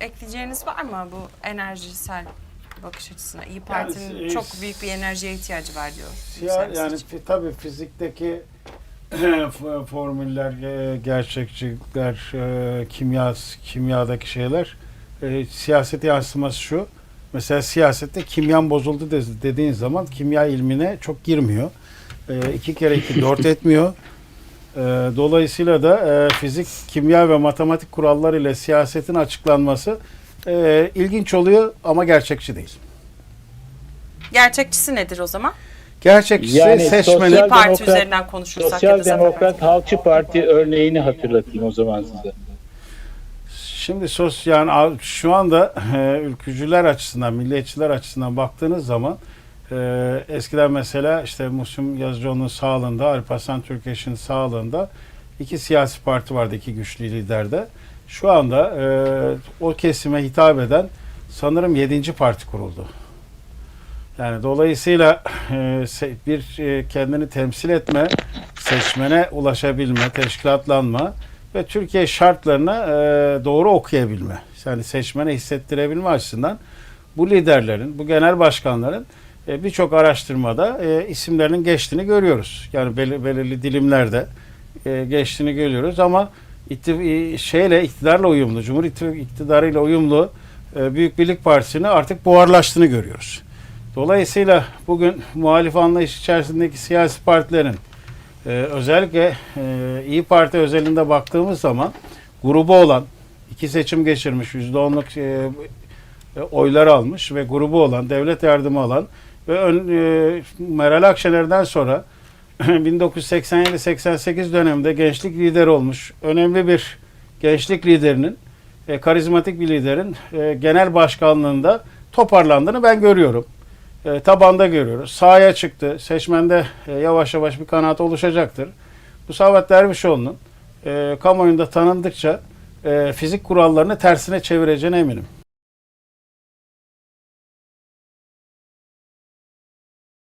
ekleyeceğiniz var mı bu enerjisel bakış açısına? İyi Parti'nin Yani, e, çok büyük bir enerjiye ihtiyacı var diyor. Ya, yükselmesi yani için. fi- tabii fizikteki f- formüller, e, gerçekçilikler, e, kimya, kimyadaki şeyler e, siyasete yansıması şu. Mesela siyasette kimyan bozuldu de- dediğin zaman kimya ilmine çok girmiyor. E, iki kere iki dört etmiyor. E, dolayısıyla da e, fizik, kimya ve matematik kurallar ile siyasetin açıklanması e, ilginç oluyor ama gerçekçi değil. Gerçekçisi nedir o zaman? Gerçekçisi Yani seçmeni sosyal Parti Demokrat- üzerinden konuşursak. ya Sosyal Demokrat Halkçı Parti örneğini hatırlatayım o zaman size. Şimdi sos yani şu anda e, ülkücüler açısından, milliyetçiler açısından baktığınız zaman e, eskiden mesela işte Muhsin Yazıcıoğlu'nun sağlığında, Alparslan Türkeş'in sağlığında iki siyasi parti vardı, iki güçlü liderde. Şu anda e, o kesime hitap eden sanırım yedinci parti kuruldu. Yani dolayısıyla e, bir e, kendini temsil etme, seçmene ulaşabilme, teşkilatlanma ve Türkiye şartlarına e, doğru okuyabilme, yani seçmene hissettirebilme açısından bu liderlerin, bu genel başkanların e, birçok araştırmada e, isimlerinin geçtiğini görüyoruz. Yani belirli dilimlerde e, geçtiğini görüyoruz ama itti- e, şeyle iktidarla uyumlu, Cumhur İttifakı iktidarıyla uyumlu e, Büyük Birlik Partisi'nin artık buharlaştığını görüyoruz. Dolayısıyla bugün muhalif anlayış içerisindeki siyasi partilerin özellikle İyi Parti özelinde baktığımız zaman grubu olan iki seçim geçirmiş %10'luk e, e, oylar almış ve grubu olan devlet yardımı alan ve ön, e, Meral Akşener'den sonra 1987-88 döneminde gençlik lideri olmuş önemli bir gençlik liderinin e, karizmatik bir liderin e, genel başkanlığında toparlandığını ben görüyorum e, tabanda görüyoruz. Sahaya çıktı. Seçmende e, yavaş yavaş bir kanaat oluşacaktır. Bu Savat Dervişoğlu'nun e, kamuoyunda tanındıkça e, fizik kurallarını tersine çevireceğine eminim.